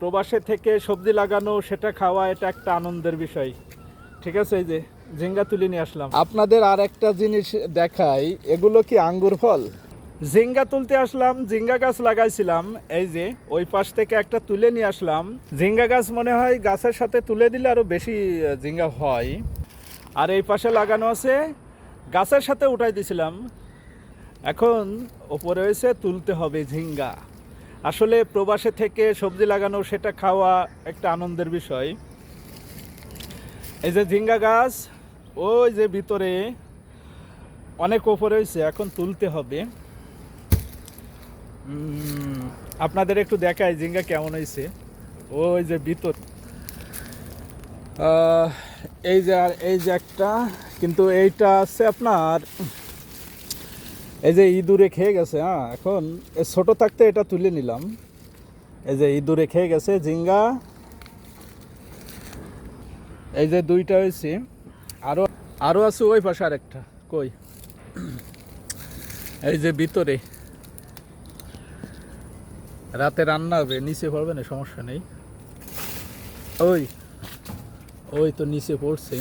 প্রবাসে থেকে সবজি লাগানো সেটা খাওয়া এটা একটা আনন্দের বিষয়। ঠিক আছে এই যে ঝিঙ্গা তুলে নিয়ে আসলাম। আপনাদের আর একটা জিনিস দেখাই এগুলো কি আঙ্গুর ফল? ঝিঙ্গা তুলতে আসলাম ঝিঙ্গা গাছ লাগাইছিলাম এই যে ওই পাশ থেকে একটা তুলে নিয়ে আসলাম। ঝিঙ্গা গাছ মনে হয় গাছের সাথে তুলে দিলে আরও বেশি ঝিঙ্গা হয়। আর এই পাশে লাগানো আছে গাছের সাথে উঠাই দিছিলাম। এখন ওপরে হয়েছে তুলতে হবে ঝিঙ্গা। আসলে প্রবাসে থেকে সবজি লাগানো, সেটা খাওয়া একটা আনন্দের বিষয়। এই যে ঝিঙ্গা গাছ, ওই যে ভিতরে অনেক ওপরে হয়েছে এখন তুলতে হবে। আপনাদের একটু দেখাই ঝিঙ্গা কেমন হয়েছে ওই যে ভিতর। এই যে আর এই যে একটা, কিন্তু এইটা আছে আপনার এই যে ইঁদুরে খেয়ে গেছে হ্যাঁ এখন ছোট থাকতে এটা তুলে নিলাম। এই যে ইঁদুরে খেয়ে গেছে, ঝিঙ্গা। এই যে দুইটা হয়েছে, আরও আরও আছে ওই পাশে আরেকটা, কই? এই যে ভিতরে। রাতে রান্না হবে, নিচে পড়বে না, সমস্যা নেই। ওই ওই তো নিচে পড়ছে।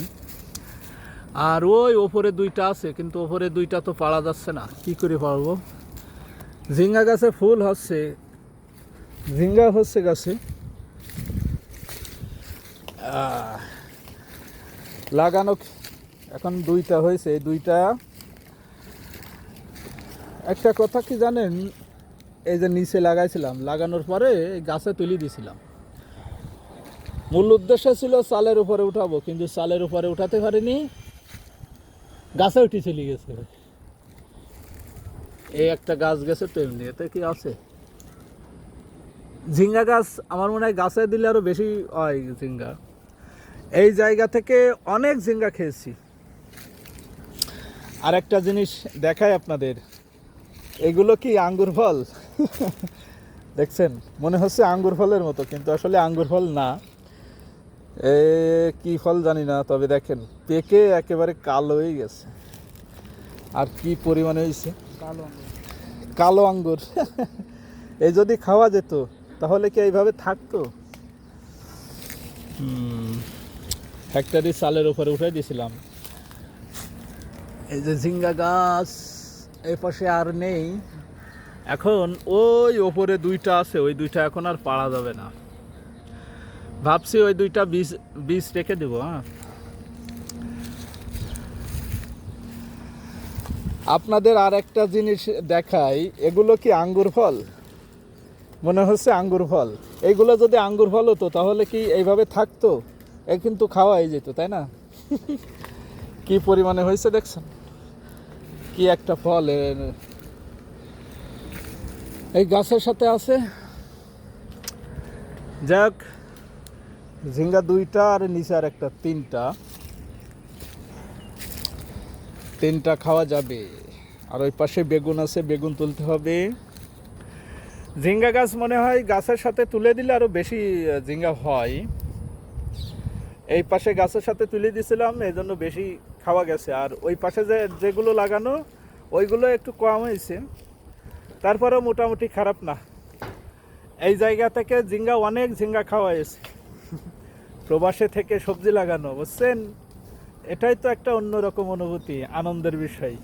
আর ওই ওপরে দুইটা আছে, কিন্তু ওপরে দুইটা তো পাড়া যাচ্ছে না। কি করে পারব? ঝিঙ্গা গাছে ফুল হচ্ছে। ঝিঙ্গা হচ্ছে গাছে। লাগানো এখন দুইটা হয়েছে দুইটা। একটা কথা কি জানেন? এই যে নিচে লাগাইছিলাম, লাগানোর পরে গাছে তুলি দিয়েছিলাম মূল উদ্দেশ্য ছিল চালের উপরে উঠাবো, কিন্তু চালের উপরে উঠাতে পারিনি। গাছে উঠে চলে গেছে। এই একটা গাছ গেছে তো এমনি, এতে কি আছে? ঝিঙ্গা গাছ আমার মনে হয় গাছে দিলে আরও বেশি হয় ঝিঙ্গা। এই জায়গা থেকে অনেক ঝিঙ্গা খেয়েছি। আর একটা জিনিস দেখাই আপনাদের। এগুলো কি আঙ্গুর ফল? দেখছেন, মনে হচ্ছে আঙ্গুর ফলের মতো, কিন্তু আসলে আঙ্গুর ফল না। এ কি ফল জানি না তবে দেখেন পেকে একেবারে কালো হয়ে গেছে। আর কি পরিমাণে হয়েছে? কালো কালো আঙ্গুর। এই যদি খাওয়া যেত তাহলে কি এইভাবে থাকতো? ফ্যাক্টরি চালের উপরে উঠে দিয়েছিলাম এই যে ঝিঙ্গা গাছ এই পাশে আর নেই। এখন ওই ওপরে দুইটা আছে ওই দুইটা এখন আর পাড়া যাবে না। ভাবছি ওই দুইটা বীজ বীজ রেখে দেবো হ্যাঁ। আপনাদের আর একটা জিনিস দেখাই এগুলো কি আঙ্গুর ফল? মনে হচ্ছে আঙ্গুর ফল। এইগুলো যদি আঙ্গুর ফল হতো তাহলে কি এইভাবে থাকতো? এ কিন্তু খাওয়াই যেত তাই না? কি পরিমাণে হয়েছে দেখছেন? কি একটা ফল এই গাছের সাথে আছে? যাক ঝিঙ্গা দুইটা আর নিচে আর একটা তিনটা। তিনটা খাওয়া যাবে। আর ওই পাশে বেগুন আছে, বেগুন তুলতে হবে। ঝিঙ্গা গাছ মনে হয় গাছের সাথে তুলে দিলে আরও বেশি ঝিঙ্গা হয়। এই পাশে গাছের সাথে তুলে দিয়েছিলাম, এই জন্য বেশি খাওয়া গেছে। আর ওই পাশে যে, যেগুলো লাগানো, ওইগুলো একটু কম হয়েছে। তারপরেও মোটামুটি খারাপ না। এই জায়গা থেকে ঝিঙ্গা অনেক ঝিঙ্গা খাওয়া হয়েছে। প্রবাসে থেকে সবজি লাগানো বুঝছেন? এটাই তো একটা অন্যরকম অনুভূতি আনন্দের বিষয়।